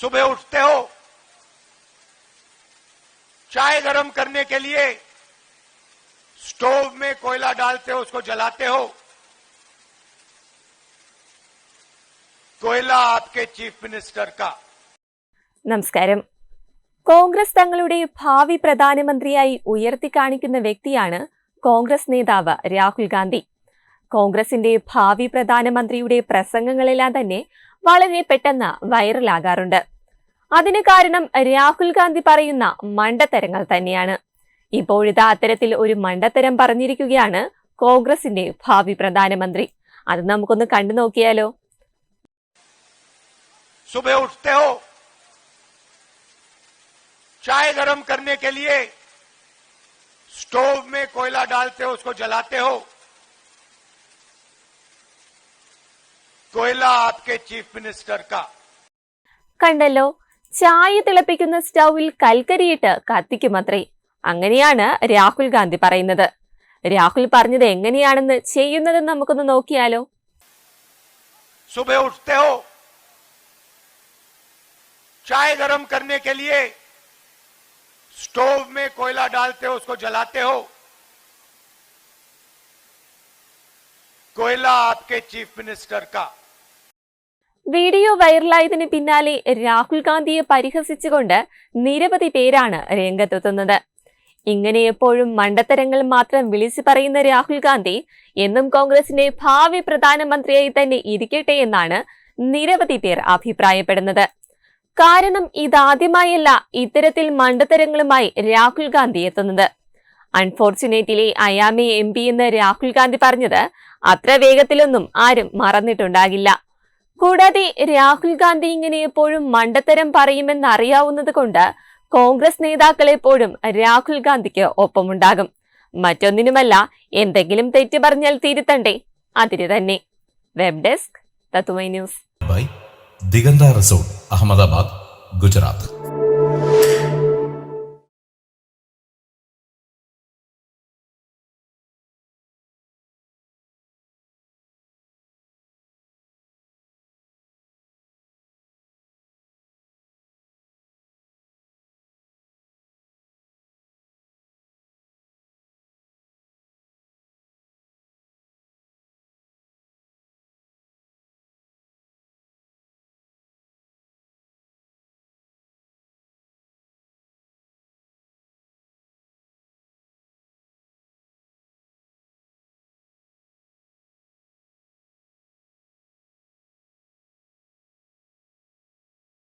सुबह उठते हो चाय गरम करने के लिए स्टोव में कोयला डालते हो उसको जलाते हो कोयला आपके चीफ मिनिस्टर का നമസ്കാരം കോൺഗ്രസ് തങ്ങളുടെ ഭാവി പ്രധാനമന്ത്രിയായി ഉയർത്തിക്കാണിക്കുന്ന വ്യക്തിയാണ് കോൺഗ്രസ് നേതാവ് രാഹുൽ ഗാന്ധി കോൺഗ്രസിന്റെ ഭാവി പ്രധാനമന്ത്രിയുടെ പ്രസംഗങ്ങളെല്ലാം തന്നെ വളരെ പെട്ടെന്ന് വൈറലാകാറുണ്ട് അതിന് കാരണം രാഹുൽ ഗാന്ധി പറയുന്ന മണ്ടത്തരങ്ങൾ തന്നെയാണ് ഇപ്പോഴിതാ അത്തരത്തിൽ ഒരു മണ്ടത്തരം പറഞ്ഞിരിക്കുകയാണ് കോൺഗ്രസിന്റെ ഭാവി പ്രധാനമന്ത്രി അത് നമുക്കൊന്ന് കണ്ടു നോക്കിയാലോ सुबह उठते हो चाय गरम करने के लिए स्टोव में कोयला डालते हो उसको जलाते हो कोयला आपके चीफ मिनिस्टर का കണ്ടല്ലോ ചായ തിളപ്പിക്കുന്ന സ്റ്റൗവിൽ കൽക്കരിയിട്ട് കത്തിക്കുമത്രേ അങ്ങനെയാണ് രാഹുൽ ഗാന്ധി പറയുന്നത് രാഹുൽ പറഞ്ഞത് എങ്ങനെയാണെന്ന് ചെയ്യുന്നത് നമുക്കൊന്ന് നോക്കിയാലോ सुबह उठते हो चाय गरम करने के लिए स्टोव में कोयला डालते हो उसको जलाते हो कोयला आपके चीफ मिनिस्टर का വീഡിയോ വൈറലായതിന് പിന്നാലെ രാഹുൽ ഗാന്ധിയെ പരിഹസിച്ചുകൊണ്ട് നിരവധി പേരാണ് രംഗത്തെത്തുന്നത്. ഇങ്ങനെ എപ്പോഴും മണ്ടത്തരങ്ങൾ മാത്രം വിളിച്ചു പറയുന്ന രാഹുൽ ഗാന്ധി എന്നും കോൺഗ്രസിന്റെ ഭാവി പ്രധാനമന്ത്രിയായി തന്നെ ഇരിക്കട്ടെ എന്നാണ് നിരവധി പേർ അഭിപ്രായപ്പെടുന്നത്. കാരണം ഇതാദ്യമായല്ല ഇത്തരത്തിൽ മണ്ടത്തരങ്ങളുമായി രാഹുൽ ഗാന്ധി എത്തുന്നത്. അൺഫോർച്ചുനേറ്റ്ലി അയാമി എം പി എന്ന് രാഹുൽ ഗാന്ധി പറഞ്ഞത് അത്ര വേഗത്തിലൊന്നും ആരും മറന്നിട്ടുണ്ടാകില്ല. കൂടാതെ രാഹുൽ ഗാന്ധി ഇങ്ങനെ എപ്പോഴും മണ്ടത്തരം പറയുമെന്നറിയാവുന്നത് കൊണ്ട് കോൺഗ്രസ് നേതാക്കൾ എപ്പോഴും രാഹുൽ ഗാന്ധിക്ക് ഒപ്പമുണ്ടാകും. മറ്റൊന്നിനുമല്ല എന്തെങ്കിലും തെറ്റ് പറഞ്ഞാൽ തിരുത്തണ്ടേ? അതിന് തന്നെ. Web desk Tatwamayi news. Diganta resort Ahmedabad Gujarat.